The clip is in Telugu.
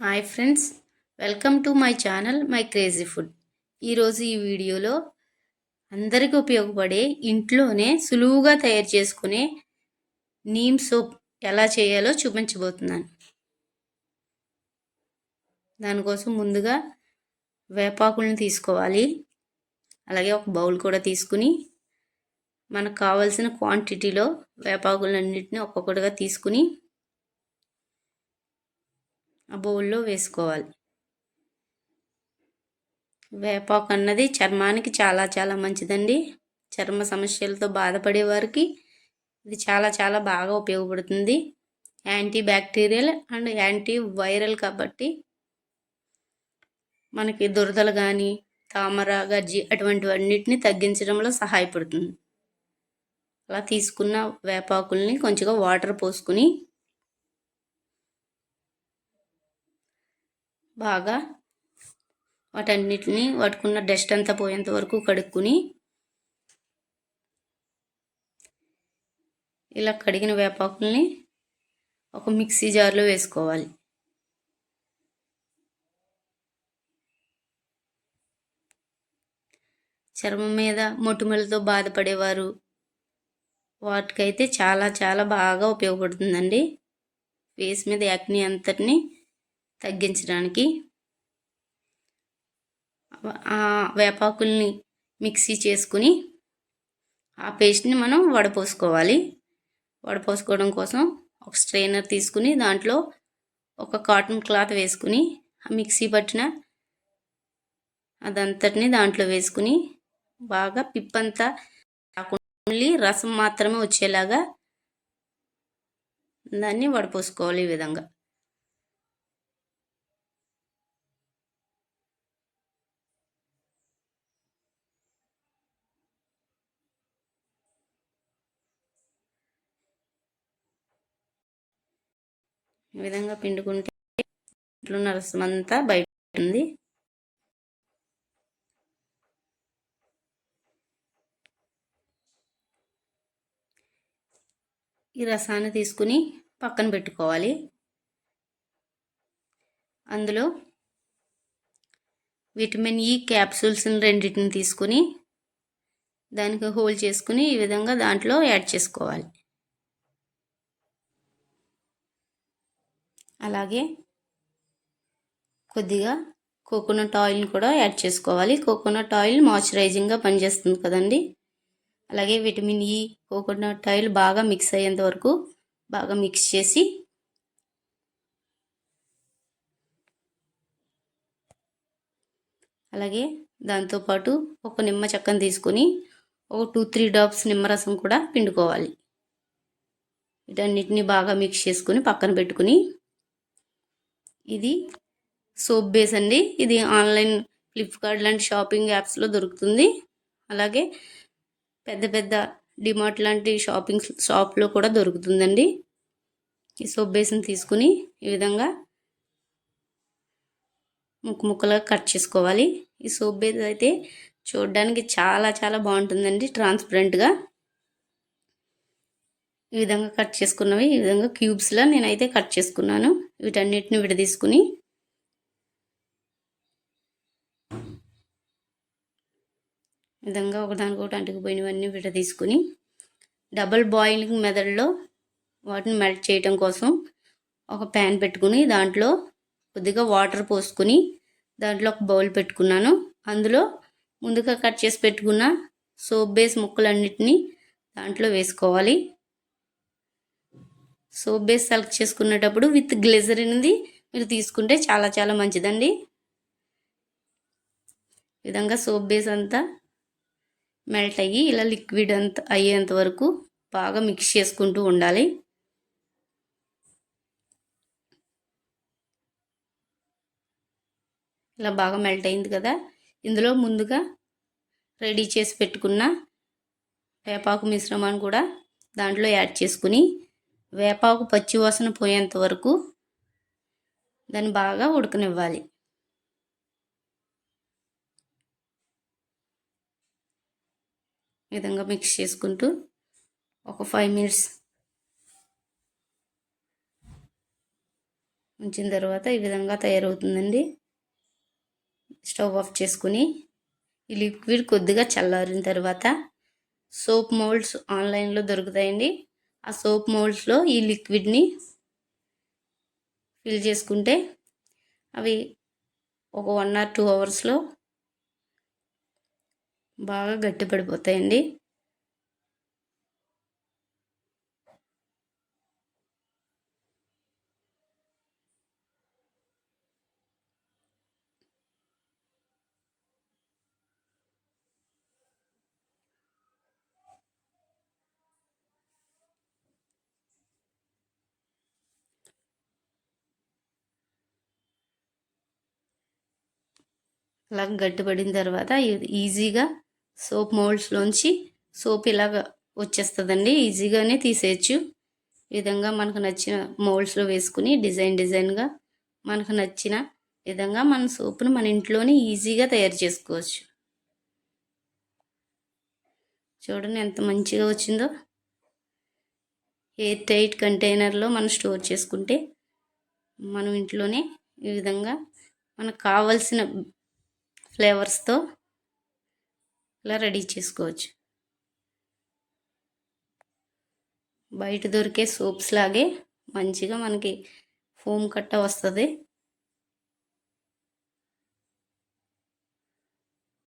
Hi friends welcome to my channel my crazy food. ఈరోజు ఈ వీడియోలో అందరికీ ఉపయోగపడే ఇంట్లోనే సులువుగా తయారు చేసుకునే నీమ్ సోప్ ఎలా చేయాలో చూపించబోతున్నాను. దానికోసం ముందుగా వేపాకులను తీసుకోవాలి. అలాగే ఒక బౌల్ కూడా తీసుకుని మనకు కావాల్సిన క్వాంటిటీలో వేపాకులన్నింటినీ ఒక్కొక్కటిగా తీసుకుని ఆ బౌల్లో వేసుకోవాలి. వేపాకు అన్నది చర్మానికి చాలా చాలా మంచిదండి. చర్మ సమస్యలతో బాధపడే వారికి ఇది చాలా చాలా బాగా ఉపయోగపడుతుంది. Anti bacterial and anti viral కాబట్టి మనకి దురదలు కానీ తామర గజ్జి అటువంటివన్నిటిని తగ్గించడంలో సహాయపడుతుంది. అలా తీసుకున్న వేపాకుల్ని కొంచెంగా వాటర్ పోసుకుని బాగా వాటన్నిటిని వాటికున్న డస్ట్ అంతా పోయేంత వరకు కడుక్కుని ఇలా కడిగిన వేపాకుల్ని ఒక మిక్సీ జార్లో వేసుకోవాలి. చర్మం మీద మొటిమలతో బాధపడేవారు వాటికైతే చాలా చాలా బాగా ఉపయోగపడుతుందండి. ఫేస్ మీద యాక్ని అంతటిని తగ్గించడానికి ఆ వేపాకుల్ని మిక్సీ చేసుకుని ఆ పేస్ట్ని మనం వడపోసుకోవాలి. వడపోసుకోవడం కోసం ఒక స్ట్రైనర్ తీసుకుని దాంట్లో ఒక కాటన్ క్లాత్ వేసుకుని ఆ మిక్సీ పట్టిన అదంతటిని దాంట్లో వేసుకుని బాగా పిప్పంతా ఓన్లీ రసం మాత్రమే వచ్చేలాగా దాన్ని వడపోసుకోవాలి ఈ విధంగా. ఈ విధంగా పిండుకుంటే ఇంట్లో రసం అంతా బయట ఉంది ఈ రసాన్ని తీసుకుని పక్కన పెట్టుకోవాలి. అందులో విటమిన్ ఈ క్యాప్సూల్స్ని రెండింటిని తీసుకుని దానికి హోల్ చేసుకుని ఈ విధంగా దాంట్లో యాడ్ చేసుకోవాలి. అలాగే కొద్దిగా కోకోనట్ ఆయిల్ని కూడా యాడ్ చేసుకోవాలి. కోకోనట్ ఆయిల్ మాయిశ్చరైజింగ్గా పనిచేస్తుంది కదండి. అలాగే విటమిన్ ఈ కోకోనట్ ఆయిల్ బాగా మిక్స్ అయ్యేంత వరకు బాగా మిక్స్ చేసి అలాగే దాంతోపాటు ఒక నిమ్మ చెక్కను తీసుకొని ఒక టూ త్రీ డ్రాప్స్ నిమ్మరసం కూడా పిండుకోవాలి. వీటన్నిటిని బాగా మిక్స్ చేసుకుని పక్కన పెట్టుకుని ఇది సోప్ బేస్ అండి. ఇది ఆన్లైన్ ఫ్లిప్కార్ట్ లాంటి షాపింగ్ యాప్స్లో దొరుకుతుంది. అలాగే పెద్ద పెద్ద డిమార్ట్ లాంటి షాపింగ్ షాప్లో కూడా దొరుకుతుందండి. ఈ సోప్ బేస్ని తీసుకుని ఈ విధంగా ముక్కు ముక్కలుగా కట్ చేసుకోవాలి. ఈ సోప్ బేస్ అయితే చూడడానికి చాలా చాలా బాగుంటుందండి. ట్రాన్స్పరెంట్గా ఈ విధంగా కట్ చేసుకున్నవి ఈ విధంగా క్యూబ్స్లో నేనైతే కట్ చేసుకున్నాను. వీటన్నిటిని విడదీసుకుని విధంగా ఒకదానికొకటి అంటుకుపోయినవన్నీ విడదీసుకుని డబల్ బాయిలింగ్ మెథడ్లో వాటిని మెల్ట్ చేయటం కోసం ఒక ప్యాన్ పెట్టుకుని దాంట్లో కొద్దిగా వాటర్ పోసుకుని దాంట్లో ఒక బౌల్ పెట్టుకున్నాను. అందులో ముందుగా కట్ చేసి పెట్టుకున్న సోప్ బేస్ ముక్కలన్నిటినీ దాంట్లో వేసుకోవాలి. సోప్ బేస్ సెలెక్ట్ చేసుకునేటప్పుడు విత్ గ్లెజరిన్ది మీరు తీసుకుంటే చాలా చాలా మంచిదండి. విధంగా సోప్ బేస్ అంతా మెల్ట్ అయ్యి ఇలా లిక్విడ్ అంత అయ్యేంత వరకు బాగా మిక్స్ చేసుకుంటూ ఉండాలి. ఇలా బాగా మెల్ట్ అయింది కదా. ఇందులో ముందుగా రెడీ చేసి పెట్టుకున్న వేపాకు మిశ్రమాన్ని కూడా దాంట్లో యాడ్ చేసుకుని వేపాకు పచ్చి వాసన పోయేంత వరకు దాన్ని బాగా ఉడకనివ్వాలి. విధంగా మిక్స్ చేసుకుంటూ ఒక ఫైవ్ మినిట్స్ ఉంచిన తర్వాత ఈ విధంగా తయారవుతుందండి. స్టవ్ ఆఫ్ చేసుకుని ఈ లిక్విడ్ కొద్దిగా చల్లారిన తర్వాత సోప్ మోల్డ్స్ ఆన్లైన్లో దొరుకుతాయండి. ఆ సోప్ మోల్డ్స్లో ఈ లిక్విడ్ని ఫిల్ చేసుకుంటే అవి ఒక వన్ ఆర్ టూ అవర్స్లో బాగా గట్టిపడిపోతాయండి. అలా గట్టిపడిన తర్వాత ఈజీగా సోప్ మోల్డ్స్లోంచి సోప్ ఇలాగ వచ్చేస్తుందండి. ఈజీగానే తీసేయచ్చు. ఈ విధంగా మనకు నచ్చిన మోల్డ్స్లో వేసుకుని డిజైన్ డిజైన్గా మనకు నచ్చిన విధంగా మన సోప్ను మన ఇంట్లోనే ఈజీగా తయారు చేసుకోవచ్చు. చూడండి ఎంత మంచిగా వచ్చిందో. ఎయిర్ టైట్ కంటైనర్లో మనం స్టోర్ చేసుకుంటే మనం ఇంట్లోనే ఈ విధంగా మనకు కావలసిన ఫ్లేవర్స్తో ఇలా రెడీ చేసుకోవచ్చు. బయట దొరికే సోప్స్ లాగే మంచిగా మనకి ఫోమ్ కట్ట వస్తుంది.